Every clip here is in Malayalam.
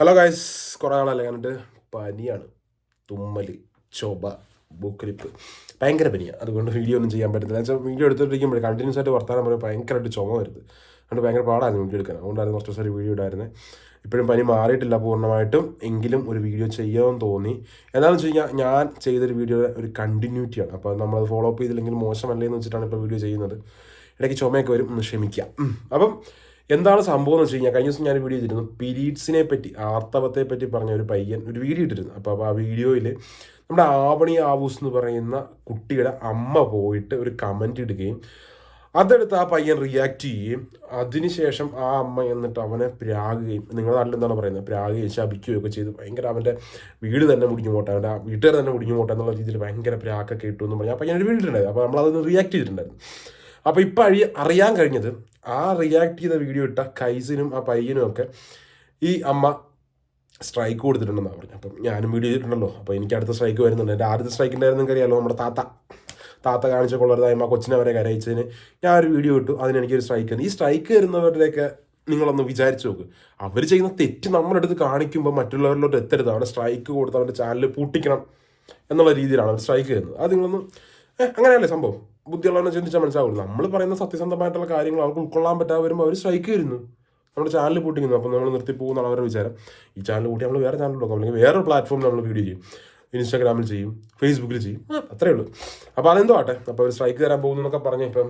ഹലോ ഗായ്സ് കുറേ ആളല്ലേ കണ്ടിട്ട്? പനിയാണ്. തുമ്മൽ ചൊബ ബുക്രിപ്പ് ഭയങ്കര പനിയാണ് അതുകൊണ്ട് വീഡിയോ ഒന്നും ചെയ്യാൻ പറ്റത്തില്ല. വെച്ചാൽ വീഡിയോ എടുത്തിട്ടിരിക്കുമ്പോൾ കണ്ടിന്യൂസ് ആയിട്ട് വർത്താനം പറയുമ്പോൾ ഭയങ്കരമായിട്ട് ചുമ വരുന്നത്. അതുകൊണ്ട് ഭയങ്കര പാടായിരുന്നു വീഡിയോ എടുക്കാൻ. അതുകൊണ്ടായിരുന്നു കുറച്ച് ദിവസം വീഡിയോ ഇടായിരുന്നത് ഇപ്പോഴും പനി മാറിയിട്ടില്ല പൂർണമായിട്ടും. എങ്കിലും ഒരു വീഡിയോ ചെയ്യാമെന്ന് തോന്നി. എന്താണെന്ന് വെച്ച് കഴിഞ്ഞാൽ ഞാൻ ചെയ്തൊരു വീഡിയോയുടെ ഒരു കണ്ടിന്യൂറ്റിയാണ് അപ്പോൾ നമ്മളത് ഫോളോ അപ്പ് ചെയ്തില്ലെങ്കിൽ മോശമല്ലേ എന്ന് വെച്ചിട്ടാണ് ഇപ്പോൾ വീഡിയോ ചെയ്യുന്നത്. ഇടയ്ക്ക് ചുമയൊക്കെ വരും. ഒന്ന് ക്ഷമിക്കാം. അപ്പം എന്താണ് സംഭവം എന്ന് വെച്ച് കഴിഞ്ഞാൽ കഴിഞ്ഞ ദിവസം ഞാൻ വീഡിയോ ചെയ്തിരുന്നു. പിരീഡ്സിനെ പറ്റി ആർത്തവത്തെ പറ്റി പറഞ്ഞ ഒരു പയ്യൻ ഒരു വീഡിയോ ഇട്ടിരുന്നു. അപ്പോൾ ആ വീഡിയോയിൽ നമ്മുടെ ആവണി ആവൂസ് എന്ന് പറയുന്ന കുട്ടിയുടെ അമ്മ പോയിട്ട് ഒരു കമന്റ് ഇടുകയും അതെടുത്ത് ആ പയ്യൻ റിയാക്ട് ചെയ്യുകയും അതിനുശേഷം ആ അമ്മ എന്നിട്ട് അവനെ പ്രാകുകയും നിങ്ങളുടെ എന്താണ് പറയുന്നത്? പ്രാകുകയും ശപിക്കുകയും ഒക്കെ ചെയ്ത്. ഭയങ്കര അവന്റെ വീട് തന്നെ മുടിഞ്ഞു പോട്ടെ അവന്റെ വീട്ടുകാർ തന്നെ മുടിഞ്ഞു പോട്ടെ എന്നുള്ള രീതിയിൽ ഭയങ്കര പ്രാക്കൊക്കെ ഇട്ടു എന്ന് പറഞ്ഞാൽ ആ പയ്യൻ ഒരു വീട്ടിലുണ്ടായിരുന്നു അപ്പോൾ നമ്മളതൊന്ന് റിയാക്ട് ചെയ്തിട്ടുണ്ടായിരുന്നു. അപ്പോൾ ഇപ്പോൾ അഴി അറിയാൻ കഴിഞ്ഞത് ആ റിയാക്ട് ചെയ്യുന്ന വീഡിയോ ഇട്ട കൈസിനും ആ പയ്യനും ഒക്കെ ഈ അമ്മ സ്ട്രൈക്ക് കൊടുത്തിട്ടുണ്ടെന്നാണ് പറഞ്ഞു. അപ്പം ഞാനും വീഡിയോ ചെയ്തിട്ടുണ്ടല്ലോ. അപ്പോൾ എനിക്ക് അടുത്ത സ്ട്രൈക്ക് വരുന്നുണ്ട്. എന്റെ ആദ്യത്തെ സ്ട്രൈക്ക് ഉണ്ടായിരുന്നെങ്കിൽ അറിയാമല്ലോ നമ്മുടെ താത്ത. താത്ത കാണിച്ച കൊള്ളരുതായ്മ കൊച്ചിനെ അവരെ കരയിച്ചതിന്. ഞാൻ ഒരു വീഡിയോ ഇട്ടു. അതിന് എനിക്കൊരു സ്ട്രൈക്ക് തന്നു ഈ സ്ട്രൈക്ക് വരുന്നവരുടെയൊക്കെ നിങ്ങളൊന്ന് വിചാരിച്ചു നോക്ക്. അവർ ചെയ്യുന്ന തെറ്റ് നമ്മുടെ അടുത്ത് കാണിക്കുമ്പോൾ മറ്റുള്ളവരിലോട്ട് എത്തരുത്. അവരുടെ സ്ട്രൈക്ക് കൊടുത്ത് അവരുടെ ചാനൽ പൂട്ടിക്കണം എന്നുള്ള രീതിയിലാണ് അവർ സ്ട്രൈക്ക് ചെയ്യുന്നത് അത് നിങ്ങളൊന്ന് അങ്ങനെയല്ലേ സംഭവം? ബുദ്ധിയുള്ളവനെ ചിന്തിച്ചാൽ മനസ്സിലാവില്ല നമ്മൾ പറയുന്ന സത്യസന്ധമായിട്ടുള്ള കാര്യങ്ങൾ അവർക്ക് ഉൾക്കൊള്ളാൻ പറ്റാതെ വരുമ്പോൾ അവർ സ്ട്രൈക്ക് വരുന്നു നമ്മുടെ ചാനൽ പൂട്ടിക്കുന്നു. അപ്പോൾ നമ്മൾ നിർത്തി പോകുന്നതാണ് അവരുടെ വിചാരം. ഈ ചാനൽ കൂട്ടി നമ്മൾ വേറെ ചാനൽ നോക്കാം അല്ലെങ്കിൽ വേറെ പ്ലാറ്റ്ഫോമിൽ നമ്മൾ വീഡിയോ ചെയ്യും. ഇൻസ്റ്റാഗ്രാമിൽ ചെയ്യും. ഫേസ്ബുക്കിൽ ചെയ്യും. അത്രേ ഉള്ളൂ. അപ്പോൾ അതെന്തോ ആട്ടെ? അപ്പോൾ ഒരു സ്ട്രൈക്ക് തരാൻ പോകുന്നു എന്നൊക്കെ പറഞ്ഞ് ഇപ്പം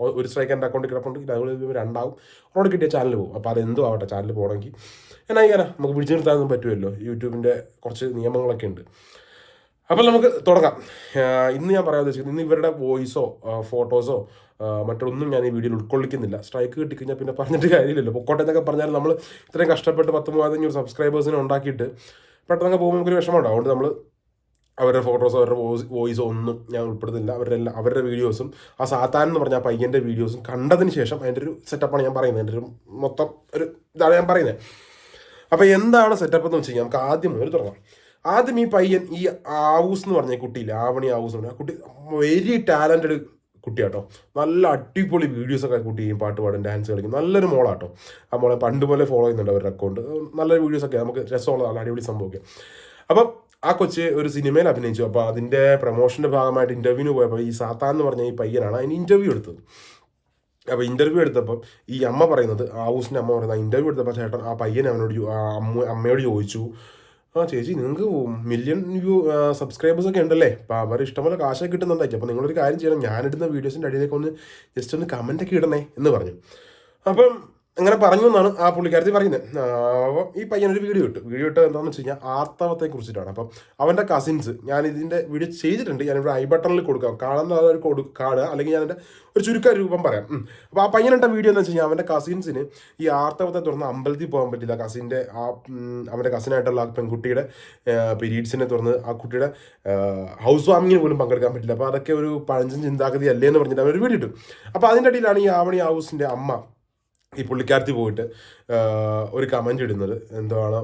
ഒരു സ്ട്രൈക്ക് എന്റെ അക്കൗണ്ടിൽ കിടപ്പുണ്ട്. അതുപോലെ രണ്ടാവും. അവിടെ കിട്ടിയ ചാനൽ പോകും. അപ്പോൾ അതെന്തോ ആവട്ടെ ചാനൽ പോകണമെങ്കിൽ എന്നാ ഇങ്ങനെ നമുക്ക് പിടിച്ചു നിർത്താനൊന്നും പറ്റുമല്ലോ. യൂട്യൂബിന്റെ കുറച്ച് നിയമങ്ങളൊക്കെ ഉണ്ട്. അപ്പോൾ നമുക്ക് തുടങ്ങാം. ഇന്ന് ഞാൻ പറയാൻ ഉദ്ദേശിക്കുന്നത് ഇന്ന് ഇവരുടെ വോയിസോ ഫോട്ടോസോ മറ്റൊന്നും ഞാൻ ഈ വീഡിയോയിൽ ഉൾക്കൊള്ളിക്കുന്നില്ല. സ്ട്രൈക്ക് കിട്ടിക്കഴിഞ്ഞാൽ പിന്നെ പറഞ്ഞിട്ട് കാര്യമില്ലല്ലോ. പൊക്കോട്ടെ എന്നൊക്കെ പറഞ്ഞാൽ നമ്മൾ ഇത്രയും കഷ്ടപ്പെട്ട് പത്ത് മൂവായിരത്തി അഞ്ഞൂറ് സബ്സ്ക്രൈബേഴ്സിനെ ഉണ്ടാക്കിയിട്ട് പെട്ടെന്നൊക്കെ പോകുമ്പോൾ നമുക്കൊരു വിഷമമുണ്ടാവും. അതുകൊണ്ട് നമ്മൾ അവരുടെ ഫോട്ടോസോ അവരുടെ വോയിസ് വോയിസോ ഒന്നും ഞാൻ ഉൾപ്പെടുത്തുന്നില്ല. അവരുടെ എല്ലാ അവരുടെ വീഡിയോസും ആ സാത്താൻ എന്ന് പറഞ്ഞ ആ പയ്യന്റെ വീഡിയോസും കണ്ടതിന് ശേഷം അതിന്റെ ഒരു സെറ്റപ്പാണ് ഞാൻ പറയുന്നത്. എന്റെ ഒരു മൊത്തം ഒരു ഇതാണ് ഞാൻ പറയുന്നത്. അപ്പോൾ എന്താണ് സെറ്റപ്പ് എന്ന് വെച്ച് കഴിഞ്ഞാൽ നമുക്ക് ആദ്യം ഒരു തുടങ്ങാം. ആദ്യം ഈ പയ്യൻ ഈ ആവൂസ് എന്ന് പറഞ്ഞ കുട്ടിയില്ല ആവണി ആവൂസ് എന്ന് പറഞ്ഞ ആ കുട്ടി വെരി ടാലന്റഡ് കുട്ടിയാട്ടോ. നല്ല അടിപൊളി വീഡിയോസ് ഒക്കെ കുട്ടി പാട്ട് പാടും ഡാൻസ് കളിക്കും. നല്ലൊരു മോളാട്ടോ. ആ മോളെ പണ്ട് പോലെ ഫോളോ ചെയ്യുന്നുണ്ട് അവരുടെ അക്കൗണ്ട് നല്ല വീഡിയോസ് ഒക്കെ നമുക്ക് രസമുള്ള നല്ല അടിപൊളി സംഭവമൊക്കെ. അപ്പം ആ കൊച്ച് ഒരു സിനിമയിൽ അഭിനയിച്ചു. അപ്പോൾ അതിന്റെ പ്രൊമോഷന്റെ ഭാഗമായിട്ട് ഇന്റർവ്യൂവിന് പോയപ്പോൾ ഈ സാത്താൻ എന്ന് പറഞ്ഞ ഈ പയ്യനാണ് അതിന് ഇന്റർവ്യൂ എടുത്തത്. അപ്പോൾ ഇന്റർവ്യൂ എടുത്തപ്പം ഈ അമ്മ പറയുന്നത് ആവൂസിന്റെ അമ്മ പറയുന്നത് ഇന്റർവ്യൂ എടുത്തപ്പോൾ ചേട്ടൻ ആ പയ്യൻ അവനോട് ആ അമ്മ അമ്മയോട് ചോദിച്ചു. ആ ചേച്ചി നിങ്ങൾക്ക് മില്യൺ വ്യൂ സബ്സ്ക്രൈബേഴ്സ് ഒക്കെ ഉണ്ടല്ലേ? അപ്പോൾ അവർ ഇഷ്ടംപോലെ കാശൊക്കെ കിട്ടുന്നുണ്ടായിരിക്കും. അപ്പോൾ നിങ്ങളൊരു കാര്യം ചെയ്യണം. ഞാനിടുന്ന വീഡിയോസിന്റെ അടിയിലേക്ക് ഒന്ന് ജസ്റ്റ് ഒന്ന് കമന്റ് ഒക്കെ ഇടണേ എന്ന് പറഞ്ഞു. അപ്പം അങ്ങനെ പറഞ്ഞു എന്നാണ് ആ പുള്ളിക്കാരത്തി പറയുന്നത്. അപ്പോൾ ഈ പയ്യനൊരു വീഡിയോ ഇട്ടു. വീഡിയോ ഇട്ട് എന്താണെന്ന് വെച്ച് കഴിഞ്ഞാൽ ആർത്തവത്തെ കുറിച്ചിട്ടാണ്. അപ്പം അവന്റെ കസിൻസ് ഞാൻ ഇതിന്റെ വീഡിയോ ചെയ്തിട്ടുണ്ട്. ഞാനിവിടെ ഐ ബട്ടണിൽ കൊടുക്കാം. കാണുന്ന ഒരു കൊടു കാണുക. അല്ലെങ്കിൽ ഞാൻ എന്റെ ഒരു ചുരുക്ക രൂപം പറയാം. അപ്പോൾ ആ പയ്യനിട്ട വീഡിയോ എന്ന് വെച്ച് കഴിഞ്ഞാൽ അവന്റെ കസിൻസിന് ഈ ആർത്തവത്തെ തുറന്ന് അമ്പലത്തിൽ പോകാൻ പറ്റില്ല. കസിന്റെ ആ അവന്റെ കസിനായിട്ടുള്ള ആ പെൺകുട്ടിയുടെ പീരീഡ്സിനെ തുറന്ന് ആ കുട്ടിയുടെ ഹൗസ് വാമിങ്ങിന് പോലും പങ്കെടുക്കാൻ പറ്റില്ല. അപ്പോൾ അതൊക്കെ ഒരു പഴഞ്ചൻ ചിന്താഗതി അല്ലേ എന്ന് പറഞ്ഞിട്ട് അവർ വീഡിയോ ഇട്ടു. അപ്പോൾ അതിന്റെ ഇടയിലാണ് ഈ ആവണി ഹൗസിന്റെ അമ്മ ഈ പുള്ളിക്കാരത്തി പോയിട്ട് ഒരു കമന്റ് ഇടുന്നത്. എന്താണ്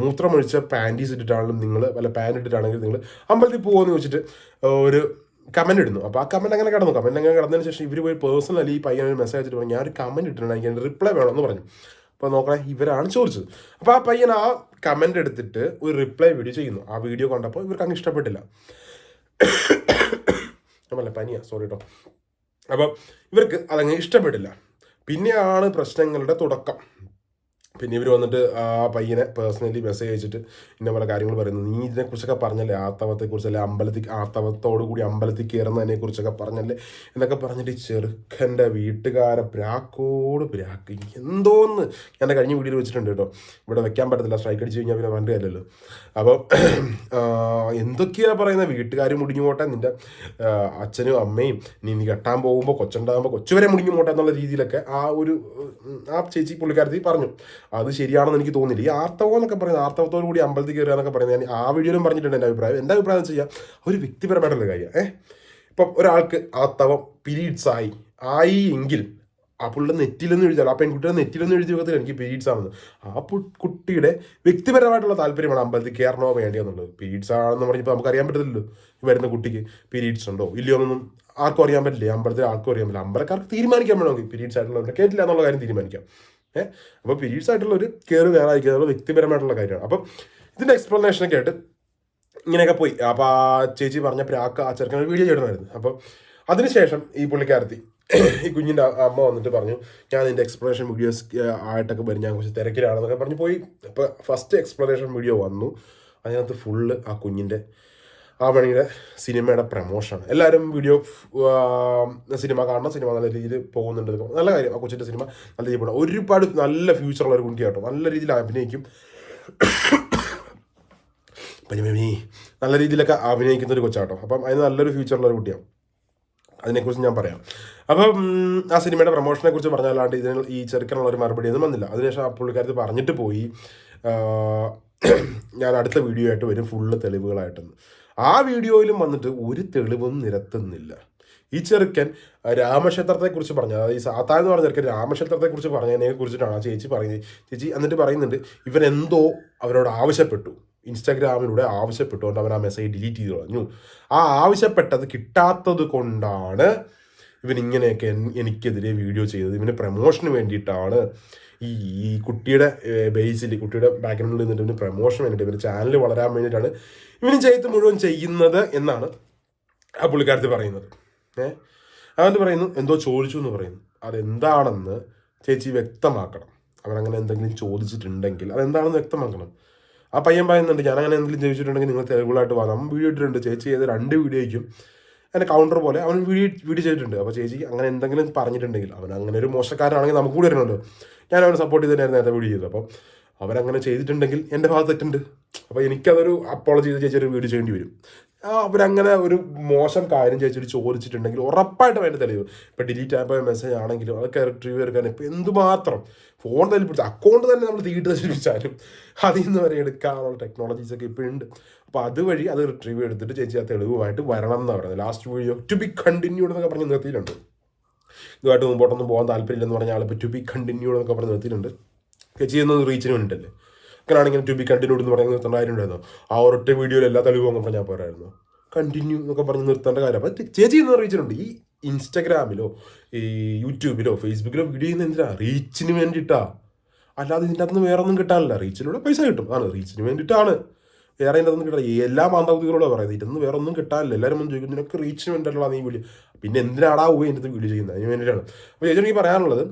മൂത്രമൊഴിച്ച പാന്റീസ് ഇട്ടിട്ടാണെങ്കിലും നിങ്ങൾ വല്ല പാന്റ് ഇട്ടിട്ടാണെങ്കിൽ നിങ്ങൾ അമ്പലത്തിൽ പോകുമെന്ന് ചോദിച്ചിട്ട് ഒരു കമന്റ് ഇടുന്നു. അപ്പോൾ ആ കമന്റ് അങ്ങനെ കിടന്നു. കമന്റ് അങ്ങനെ കടന്നതിന് ശേഷം ഇവർ പോയി പേഴ്സണലി ഈ പയ്യൻ ഒരു മെസ്സേജ് അയച്ചിട്ട് പറഞ്ഞു ഒരു കമന്റ് ഇട്ടിട്ടുണ്ട് എനിക്ക് എന്റെ റിപ്ലൈ വേണമെന്ന് പറഞ്ഞു. അപ്പോൾ നോക്കണേ ഇവരാണ് ചോദിച്ചത്. അപ്പോൾ ആ പയ്യൻ ആ കമന്റ് എടുത്തിട്ട് ഒരു റിപ്ലൈ വീഡിയോ ചെയ്യുന്നു. ആ വീഡിയോ കണ്ടപ്പോൾ ഇവർക്ക് അങ്ങ് ഇഷ്ടപ്പെട്ടില്ല. നമ്മളല്ല പനിയാ സോറി കേട്ടോ അപ്പം ഇവർക്ക് അതങ്ങ് ഇഷ്ടപ്പെട്ടില്ല. പിന്നെയാണ് പ്രശ്നങ്ങളുടെ തുടക്കം. പിന്നെ ഇവർ വന്നിട്ട് ആ പയ്യനെ പേഴ്സണലി മെസ്സേജ് അയച്ചിട്ട് ഇന്ന പല കാര്യങ്ങൾ പറയുന്നു. നീ ഇതിനെക്കുറിച്ചൊക്കെ പറഞ്ഞല്ലേ? ആർത്തവത്തെക്കുറിച്ചല്ലേ അമ്പലത്തിൽ ആർത്തവത്തോടു കൂടി അമ്പലത്തിൽ കയറുന്നതിനെ കുറിച്ചൊക്കെ പറഞ്ഞല്ലേ? എന്നൊക്കെ പറഞ്ഞിട്ട് ചെറുക്കന്റെ വീട്ടുകാരെ പ്രാക്കോട് പ്രാക്ക്. എന്തോന്ന്? ഞാൻ കഴിഞ്ഞ വീഡിയോയിൽ വെച്ചിട്ടുണ്ട് കേട്ടോ. ഇവിടെ വെക്കാൻ പറ്റത്തില്ല. സ്ട്രൈക്ക് അടിച്ച് കഴിഞ്ഞാൽ പിന്നെ വണ്ടി അല്ലല്ലോ. അപ്പോൾ എന്തൊക്കെയാണ് പറയുന്നത് വീട്ടുകാർ മുടിഞ്ഞു പോട്ടെ നിന്റെ അച്ഛനും അമ്മയും നീ നീ കെട്ടാൻ പോകുമ്പോൾ കൊച്ചുണ്ടാകുമ്പോൾ കൊച്ചുവരെ മുടിഞ്ഞു പോട്ടെ എന്നുള്ള രീതിയിലൊക്കെ ആ ഒരു ആ ചേച്ചി പുള്ളിക്കാരത്തി പറഞ്ഞു. അത് ശരിയാണെന്ന് എനിക്ക് തോന്നില്ല ഈ ആർത്തവം എന്നൊക്കെ പറയുന്നത് ആർത്തവത്തോടു കൂടി അമ്പലത്തിൽ കയറുക എന്നൊക്കെ പറയുന്നത് ഞാൻ ആ വീഡിയോയിലും പറഞ്ഞിട്ടുണ്ട് എന്റെ അഭിപ്രായം. എന്റെ അഭിപ്രായം എന്ന് വെച്ചാൽ ഒരു വ്യക്തിപരമായിട്ടുള്ള കാര്യം. ഏഹ് ഇപ്പം ഒരാൾക്ക് ആർത്തവം പീരീഡ്സ് ആയി ആയി എങ്കിൽ ആ പുള്ളിയുടെ നെറ്റിലൊന്നും എഴുതിയാൽ ആ പെൺകുട്ടിയുടെ നെറ്റിലൊന്നും എഴുതി വെക്കത്തില്ല. എനിക്ക് പീരീഡ്സ് ആണെന്ന്. ആ കുട്ടിയുടെ വ്യക്തിപരമായിട്ടുള്ള താല്പര്യമാണ് അമ്പലത്തിൽ കയറണോ വേണ്ടിയോ എന്നുള്ളത്. പീരീഡ്സ് ആണെന്ന് പറഞ്ഞപ്പോൾ നമുക്ക് അറിയാൻ പറ്റത്തില്ലല്ലോ വരുന്ന കുട്ടിക്ക് പീരീഡ്സ് ഉണ്ടോ ഇല്ലയോ എന്നൊന്നും ആർക്കും അറിയാൻ പറ്റില്ല. അമ്പലത്തിൽ ആർക്കും അറിയാൻ പറ്റില്ല. അമ്പലക്കാർക്ക് തീരുമാനിക്കാൻ വേണമെങ്കിൽ പീരീഡ്സ് ആയിട്ടുള്ളവരുടെ കേട്ടില്ല എന്നുള്ള കാര്യം തീരുമാനിക്കാം. ഏഹ് അപ്പോൾ പീരീഡ്സ് ആയിട്ടുള്ള ഒരു കെയർ വേറെ ആയിരിക്കും. അതുള്ള വ്യക്തിപരമായിട്ടുള്ള കാര്യമാണ്. അപ്പം ഇതിന്റെ എക്സ്പ്ലനേഷനൊക്കെ ആയിട്ട് ഇങ്ങനെയൊക്കെ പോയി. അപ്പോൾ ആ ചേച്ചി പറഞ്ഞ പ്രാക്ക് ആ ചെറുക്കൻ ഒരു വീഡിയോ ചെയ്യണമായിരുന്നു അപ്പം അതിനുശേഷം ഈ പുള്ളിക്കാരത്തി ഈ കുഞ്ഞിന്റെ അമ്മ വന്നിട്ട് പറഞ്ഞു ഞാൻ ഇതിന്റെ എക്സ്പ്ലനേഷൻ വീഡിയോസ് ആയിട്ടൊക്കെ വരും. ഞാൻ കുറച്ച് തിരക്കിലാണെന്നൊക്കെ പറഞ്ഞു പോയി. അപ്പോൾ ഫസ്റ്റ് എക്സ്പ്ലനേഷൻ വീഡിയോ വന്നു. അതിനകത്ത് ഫുള്ള് ആ കുഞ്ഞിന്റെ ആ പണിയുടെ സിനിമയുടെ പ്രമോഷനാണ് എല്ലാവരും വീഡിയോ സിനിമ കാണണം സിനിമ നല്ല രീതിയിൽ പോകുന്നുണ്ട്. നല്ല കാര്യം. ആ കൊച്ചിന്റെ സിനിമ നല്ല രീതിയിൽ പോകണം ഒരുപാട് നല്ല ഫ്യൂച്ചറുള്ള ഒരു കുട്ടിയാട്ടോ നല്ല രീതിയിൽ അഭിനയിക്കും. പനിമി നല്ല രീതിയിലൊക്കെ അഭിനയിക്കുന്ന ഒരു കൊച്ചാട്ടോ. അപ്പം അതിന് നല്ലൊരു ഫ്യൂച്ചറുള്ള ഒരു കുട്ടിയാണ്. അതിനെക്കുറിച്ച് ഞാൻ പറയാം. അപ്പം ആ സിനിമയുടെ പ്രൊമോഷനെ കുറിച്ച് പറഞ്ഞല്ലാണ്ട് ഇതിന് ഈ ചെറുക്കനുള്ള ഒരു മറുപടി ഒന്നും വന്നില്ല. അതിനുശേഷം ആ പുള്ളിക്കാരത്ത് പറഞ്ഞിട്ട് പോയി. ഞാൻ അടുത്ത വീഡിയോ ആയിട്ട് വരും. ഫുള്ള് തെളിവുകളായിട്ടെന്ന്. ആ വീഡിയോയിലും വന്നിട്ട് ഒരു തെളിവും നിരത്തുന്നില്ല. ഈ ചെറുക്കൻ രാമക്ഷേത്രത്തെക്കുറിച്ച് പറഞ്ഞു അതായത് ഈ സാത്താൻ എന്ന് പറഞ്ഞ ചെറുക്കൻ രാമക്ഷേത്രത്തെ കുറിച്ച് പറഞ്ഞതിനെ കുറിച്ചിട്ടാണ് ആ ചേച്ചി പറയുന്നത്. ചേച്ചി എന്നിട്ട് പറയുന്നുണ്ട് ഇവരെന്തോ അവരോട് ആവശ്യപ്പെട്ടു. ഇൻസ്റ്റാഗ്രാമിലൂടെ ആവശ്യപ്പെട്ടുകൊണ്ട് അവൻ ആ മെസ്സേജ് ഡിലീറ്റ് ചെയ്ത് കളഞ്ഞു. ആ ആവശ്യപ്പെട്ടത് കിട്ടാത്തത് കൊണ്ടാണ് ഇവൻ ഇങ്ങനെയൊക്കെ എനിക്കെതിരെ വീഡിയോ ചെയ്തത്. ഇവന് പ്രമോഷന് വേണ്ടിയിട്ടാണ് ഈ ഈ കുട്ടിയുടെ ബേസിൽ കുട്ടിയുടെ ബാക്ക്ഗ്രൗണ്ടിൽ നിന്നിട്ട് ഇവന് പ്രമോഷൻ വേണ്ടിയിട്ട് ഇവന്റെ ചാനൽ വളരാൻ വേണ്ടിയിട്ടാണ് ഇവന് ചെയ്ത് മുഴുവൻ ചെയ്യുന്നത് എന്നാണ് ആ പുള്ളിക്കാരത്തിൽ പറയുന്നത്. ഏഹ് അവന്റെ പറയുന്നു എന്തോ ചോദിച്ചു എന്ന് പറയുന്നു. അതെന്താണെന്ന് ചേച്ചി വ്യക്തമാക്കണം. അവനങ്ങനെ എന്തെങ്കിലും ചോദിച്ചിട്ടുണ്ടെങ്കിൽ അതെന്താണെന്ന് വ്യക്തമാക്കണം. ആ പയ്യൻ പറയുന്നുണ്ട് ഞാൻ അങ്ങനെ എന്തെങ്കിലും ചോദിച്ചിട്ടുണ്ടെങ്കിൽ നിങ്ങൾ തെളിവുകളായിട്ട് വാ. അവൻ വീഡിയോ ഇട്ടിട്ടുണ്ട്. ചേച്ചി ചെയ്ത രണ്ട് വീഡിയോയ്ക്കും അതിന്റെ കൗണ്ടർ പോലെ അവൻ വീഡിയോ വീഡിയോ ചെയ്തിട്ടുണ്ട്. അപ്പോൾ ചേച്ചി അങ്ങനെ എന്തെങ്കിലും പറഞ്ഞിട്ടുണ്ടെങ്കിൽ അവൻ അങ്ങനെ ഒരു മോശക്കാരനാണെങ്കിൽ നമുക്ക് കൂടി വരണമല്ലോ. ഞാൻ സപ്പോർട്ട് ചെയ്ത് നേരത്തെ വീഡിയോ ചെയ്തത് അപ്പം അവരങ്ങനെ ചെയ്തിട്ടുണ്ടെങ്കിൽ എന്റെ ഭാഗത്ത് തെറ്റുണ്ട്. അപ്പോൾ എനിക്കതൊരു അപ്പോളജി ചെയ്ത് ചേച്ചി ഒരു വീഡിയോ ചെയ്യേണ്ടി വരും. അവരങ്ങനെ ഒരു മോശം കാര്യം ചേച്ചിട്ട് ചോദിച്ചിട്ടുണ്ടെങ്കിൽ ഉറപ്പായിട്ടും അതിന്റെ തെളിവ് ഇപ്പോൾ ഡിലീറ്റ് ആയപ്പോൾ മെസ്സേജ് ആണെങ്കിലും അതൊക്കെ റിട്രീവ് എടുക്കാൻ ഇപ്പോൾ എന്തുമാത്രം ഫോൺ തന്നെ പിടിച്ച അക്കൗണ്ട് തന്നെ നമ്മൾ തീട്ട് നശിപ്പിച്ചാലും അതിൽ നിന്ന് വരെ എടുക്കാനുള്ള ടെക്നോളജീസ് ഒക്കെ ഇപ്പോൾ ഉണ്ട്. അപ്പോൾ അതുവഴി അത് റിട്രീവ് എടുത്തിട്ട് ചേച്ചി ആ തെളിവുമായിട്ട് വരണം എന്ന് പറയുന്നത് last video to be continued എന്നൊക്കെ പറഞ്ഞ് നിർത്തിയിട്ടുണ്ട്. ഇതുമായിട്ട് മുമ്പോട്ടൊന്നും പോകാൻ താല്പര്യമില്ലെന്ന് പറഞ്ഞ ഇപ്പോൾ ടു ബി കണ്ടിന്യൂഡ് എന്നൊക്കെ പറഞ്ഞ് നിർത്തിയിട്ടുണ്ട്. ചെയ്യുന്നത് റീച്ചിന് വേണ്ടിയിട്ടല്ലേ അങ്ങനെയാണെങ്കിൽ ടു ബി കണ്ടിന്യൂഡ് എന്ന് പറയുന്നത് നിർത്തേണ്ട ഉണ്ടായിരുന്നു ആ ഒരൊറ്റ വീഡിയോയിൽ എല്ലാ തെളിവും അങ്ങ് പറഞ്ഞാൽ പോരായിരുന്നു. കണ്ടിന്യൂ എന്നൊക്കെ പറഞ്ഞ് നിർത്തേണ്ട കാര്യം. അപ്പം ചേച്ചി എന്ന് റീച്ചിനുണ്ട് ഈ ഇൻസ്റ്റാഗ്രാമിലോ ഈ യൂട്യൂബിലോ ഫേസ്ബുക്കിലോ വീഡിയോ ചെയ്യുന്ന എന്തിനാ? റീച്ചിന് വേണ്ടിയിട്ടാ. അല്ലാതെ ഇതിന്റെ അകത്ത് വേറെ കിട്ടാനില്ല റീച്ചിലൂടെ പൈസ കിട്ടും. ആണ്. റീച്ചിന് വേണ്ടിയിട്ടാണ്. വേറെ അതിന്റെ ഒന്നും കിട്ടില്ല എല്ലാ മാന്താവതികളോട് പറയുന്നത്. ഇതൊന്നും വേറെ ഒന്നും കിട്ടാനില്ല എല്ലാവരും ഒന്നും ചോദിക്കും നിനക്ക് റീച്ച് വേണ്ടിയിട്ടുള്ള നീ വീഡിയോ പിന്നെ എന്തിനാടാ പോയി എന്റെ വീഡിയോ ചെയ്യുന്നത്? അതിന് വേണ്ടിയിട്ടാണ്. അപ്പോൾ ചേച്ചി എനിക്ക് പറയാനുള്ളത്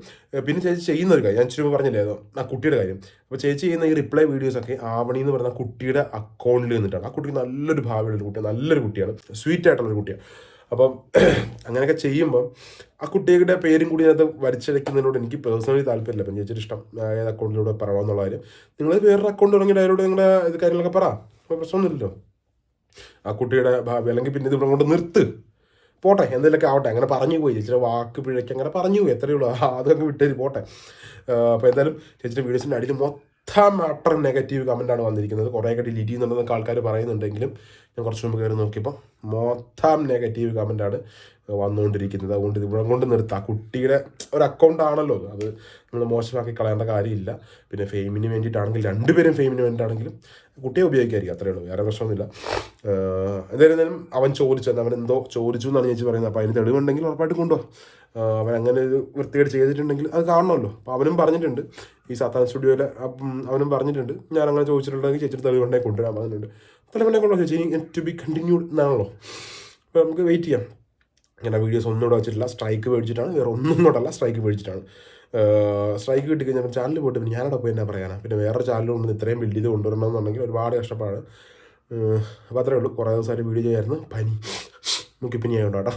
പിന്നെ ചേച്ചി ചെയ്യുന്ന ഒരു കാര്യം ഞാൻ പറഞ്ഞില്ലേ ആ കുട്ടിയുടെ കാര്യം. അപ്പോൾ ചേച്ചി ചെയ്യുന്ന ഈ റിപ്ലൈ വീഡിയോസൊക്കെ ആവണി എന്ന് പറയുന്ന കുട്ടിയുടെ അക്കൗണ്ടിൽ നിന്നിട്ടാണ്. ആ കുട്ടിക്ക് നല്ലൊരു ഭാവിയുള്ള കുട്ടിയാണ് നല്ലൊരു കുട്ടിയാണ് സ്വീറ്റ് ആയിട്ടുള്ളൊരു കുട്ടിയാണ്. അപ്പം അങ്ങനെയൊക്കെ ചെയ്യുമ്പം ആ കുട്ടികളുടെ പേരും കൂടി അതിനകത്ത് വരച്ചടയ്ക്കുന്നതിനോട് എനിക്ക് പേഴ്സണലി താല്പര്യമില്ല. അപ്പം ചേച്ചിയുടെ ഇഷ്ടം ഏത് അക്കൗണ്ടിലൂടെ പറയണമെന്നുള്ള കാര്യം. നിങ്ങൾ വേറൊരു അക്കൗണ്ട് തുടങ്ങിയിട്ട് അതിലൂടെ നിങ്ങളുടെ ഇത് കാര്യങ്ങളൊക്കെ പറ. അപ്പോൾ പ്രശ്നമൊന്നുമില്ലല്ലോ. ആ കുട്ടിയുടെ ഭാവി അല്ലെങ്കിൽ പിന്നെ ഇത് കൊണ്ട് നിർത്ത്. പോട്ടെ എന്തെങ്കിലുമൊക്കെ ആവട്ടെ. അങ്ങനെ പറഞ്ഞു പോയി. ചേച്ചിയുടെ വാക്ക് പിഴയ്ക്ക് അങ്ങനെ പറഞ്ഞു പോയി. എത്രയേ ഉള്ളൂ. അതൊക്കെ വിട്ടേര് പോട്ടെ. അപ്പോൾ എന്തായാലും ചേച്ചിയുടെ വീഡിയോസിന്റെ അടിയിൽ മൊത്തം അട്ടർ നെഗറ്റീവ് കമന്റാണ് വന്നിരിക്കുന്നത്. കുറേ കുറേയൊക്കെ ഡിലീറ്റ് ചെയ്യുന്നുണ്ടെന്നൊക്കെ ആൾക്കാർ പറയുന്നുണ്ടെങ്കിലും ഞാൻ കുറച്ച് മുമ്പ് കയറി നോക്കിയപ്പോൾ മൊത്തം നെഗറ്റീവ് കമന്റാണ് വന്നുകൊണ്ടിരിക്കുന്നത്. അതുകൊണ്ട് ഇവിടെ കൊണ്ട് നിർത്താം. കുട്ടിയുടെ ഒരു അക്കൗണ്ട് ആണല്ലോ അത്. നമ്മൾ മോശമാക്കി കളയേണ്ട കാര്യമില്ല. പിന്നെ ഫെയിമിന് വേണ്ടിയിട്ടാണെങ്കിൽ രണ്ടുപേരും ഫെയിമിന് വേണ്ടിയിട്ടാണെങ്കിലും കുട്ടിയെ ഉപയോഗിക്കായിരിക്കും. അത്രയേ ഉള്ളൂ. വേറെ പ്രശ്നമൊന്നുമില്ല. എന്തായിരുന്നാലും അവൻ ചോദിച്ചു. അവൻ എന്തോ ചോദിച്ചു എന്നാണ് ചേച്ചി പറയുന്നത്. അപ്പോൾ അതിന് തെളിവുണ്ടെങ്കിൽ ഉറപ്പായിട്ട് കൊണ്ടുപോകും അവൻ അങ്ങനെ ഒരു വൃത്തികേട് ചെയ്തിട്ടുണ്ടെങ്കിൽ അത് കാണണമല്ലോ. അപ്പോൾ അവനും പറഞ്ഞിട്ടുണ്ട്. ഈ സാത്താൻ സ്റ്റുഡിയോയിലെ അവനും പറഞ്ഞിട്ടുണ്ട്. ഞാൻ അങ്ങനെ ചോദിച്ചിട്ടുണ്ടെങ്കിൽ ചേച്ചിയുടെ തെളിവുണ്ടെങ്കിൽ കൊണ്ടുവരാൻ പറഞ്ഞിട്ടുണ്ട്. തെളിവുണ്ടെ കൊണ്ടുപോകാം ചേച്ചി. ടു ബി കണ്ടിന്യൂഡ് എന്നാണല്ലോ. അപ്പോൾ നമുക്ക് വെയിറ്റ് ചെയ്യാം. ഇങ്ങനെ വീഡിയോസ് ഒന്നും ഇവിടെ വെച്ചിട്ടില്ല. സ്ട്രൈക്ക് മേടിച്ചിട്ടാണ് വേറെ ഒന്നും കൊണ്ടല്ല. സ്ട്രൈക്ക് മേടിച്ചിട്ടാണ് സ്ട്രൈക്ക് കിട്ടി കഴിഞ്ഞാൽ ചാനൽ പോയിട്ട് പിന്നെ ഞാനവിടെ പോയി എന്നാ പറയാനാ? പിന്നെ വേറെ ചാനൽ കൊണ്ട് ഇത്രയും ബിൽഡ് ചെയ്ത് കൊണ്ടുവരണമെന്നുണ്ടെങ്കിൽ ഒരുപാട് കഷ്ടപ്പാട്. അപ്പോൾ അത്രേ ഉള്ളൂ. കുറേ ദിവസമായിട്ട് വീഡിയോ ചെയ്യായിരുന്നു. പനി. മുക്കിപ്പനി ആയതുകൊണ്ട് കേട്ടോ.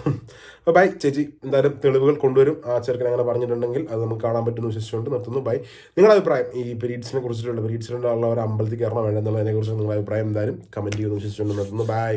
അപ്പോൾ ബൈ ചേച്ചി എന്തായാലും തെളിവുകൾ കൊണ്ടുവരും. ആ ചെറുക്കൻ അങ്ങനെ പറഞ്ഞിട്ടുണ്ടെങ്കിൽ അത് നമുക്ക് കാണാൻ പറ്റുന്ന വിശ്വസിച്ചുകൊണ്ട് നിർത്തുന്നു. ബൈ നിങ്ങളുടെ അഭിപ്രായം? ഈ പീരീഡ്സിനെ കുറിച്ചിട്ടുള്ള പീരീഡ്സിലുള്ള ഒരു അമ്പലത്തിൽ കയറണം വേണ്ടെന്നുള്ളതിനെ കുറിച്ച് നിങ്ങളുടെ അഭിപ്രായം എന്തായാലും കമന്റ് ചെയ്യുമെന്ന് വിശ്വസിച്ചുകൊണ്ട് നിർത്തുന്നു. ബൈ